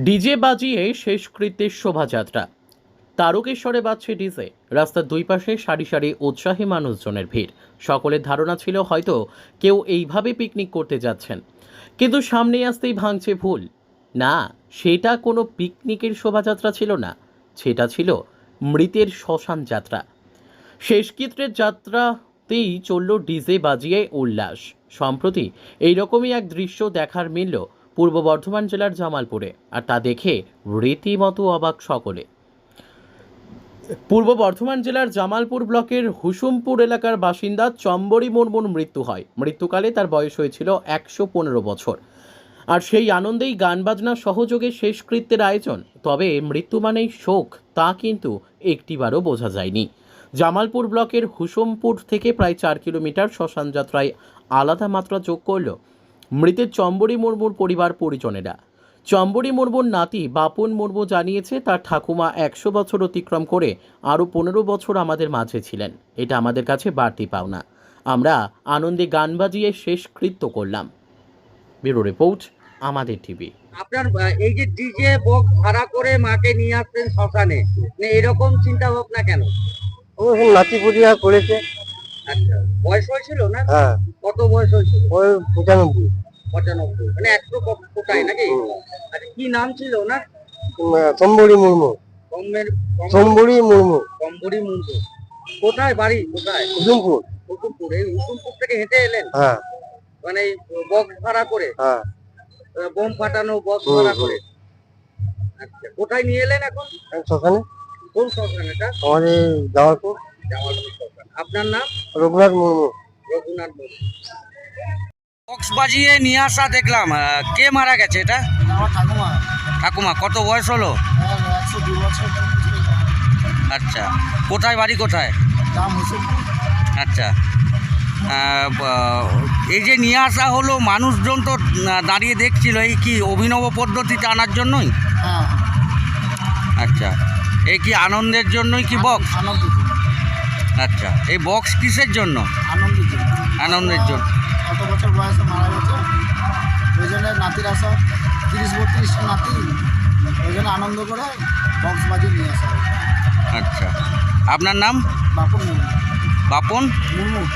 DJ বাজিয়ে শেষকৃত্যের শোভাযাত্রা। তারকেশ্বরে বাজছে ডিজে। রাস্তার দুই পাশে সারি সারি উৎসাহী মানুষজনের ভিড়। সকলের ধারণা ছিল হয়তো কেউ এইভাবে পিকনিক করতে যাচ্ছেন। কিন্তু সামনে আসতেই ভাঙছে ভুল। না, সেটা কোনো পিকনিকের শোভাযাত্রা ছিল না। সেটা ছিল মৃতের শ্মশান যাত্রা। শেষকৃত্যের যাত্রাতেই চলল ডিজে বাজিয়ে উল্লাস। সম্প্রতি এইরকমই এক দৃশ্য দেখার মিলল পূর্ব বর্ধমান জেলার জামালপুরে, আর তা দেখে রীতিমতো অবাক সকলে। পূর্ব বর্ধমান জেলার জামালপুর ব্লকের হুসুমপুর এলাকার বাসিন্দা চম্বরী মুর্মুর মৃত্যু হয়। মৃত্যুকালে তার বয়স হয়েছিল একশো পনেরো বছর। আর সেই আনন্দেই গান বাজনা সহযোগে শেষকৃত্যের আয়োজন। তবে মৃত্যু মানেই শোক, তা কিন্তু একটিবারও বোঝা যায়নি। জামালপুর ব্লকের হুসুমপুর থেকে প্রায় চার কিলোমিটার শ্মশান যাত্রায় আলাদা মাত্রা যোগ করল। মৃতের চম্বরী মুর্মুর পরিবার পরিজনেরা। চম্বরী মুর্মুর নাতি বাপন মুর্মু জানিয়েছে তার ঠাকুমা একশো বছর অতিক্রম করে আরও পনেরো বছর আমাদের মাঝে ছিলেন। এটা আমাদের কাছে বাড়তি পাওনা। আমরা আনন্দে গান বাজিয়ে শেষকৃত্য করলাম। ব্যুরো রিপোর্ট আমাদের টিভি। আপনার এই যে ডিজে বক্স ভাড়া করে মাকে নিয়ে আসছেন শ্মশানে মানে এরকম চিন্তা ভাবনা কেন? ও নাতি করেছে। আচ্ছা বয়স হয়েছিল না? হ্যাঁ। কত বয়স হয়েছিল ওই পঁচানব্বই। পঁচানব্বই। মানে একশো ক- কোটায় নাকি? আচ্ছা কি নাম ছিল না সম্বরী মুর্মু। সম্বরী মুর্মু। কম্বরি মুন্ডু কোথায় বাড়ি? কোথায়? উজুমপুর হুকুমপুর এই হুকুমপুর থেকে হেঁটে এলেন? হ্যাঁ। মানে বক্স ভাড়া করে? হ্যাঁ। বোম ফাটানো বক্স ভাড়া করে? আচ্ছা কোথায় নিয়ে এলেন এখন? সকালে কোন শ্মশান এটা? আমাদের জামালপুর। জামালপুর শ্মশান। আপনার নাম? রঘুনাথ মুর্মু। রঘুনাথ মুর্মু বক্স বাজিয়ে নিয়ে আসা দেখলাম কে মারা গেছে এটা? ঠাকুমা। ঠাকুমা কত বয়স হলো? বছর। আচ্ছা কোথায় বাড়ি কোথায়? আচ্ছা এই যে নিয়ে আসা হলো মানুষজন তো দাঁড়িয়ে দেখছিল এই কি অভিনব পদ্ধতিতে আনার জন্যই? হ্যাঁ আচ্ছা এই কি আনন্দের জন্যই কি বক্স আচ্ছা এই বক্স কিসের জন্য? আনন্দের জন্য আনন্দের জন্য কত বছর বয়সে মারা গেছে? ওই জন্য নাতির আসা। তিরিশ বত্রিশ নাতি। ওই জন্য আনন্দ করে বক্স বাজি নিয়ে আসা। আচ্ছা। আপনার নাম? বাপন মুর্মু। বাপন? মুর্মু।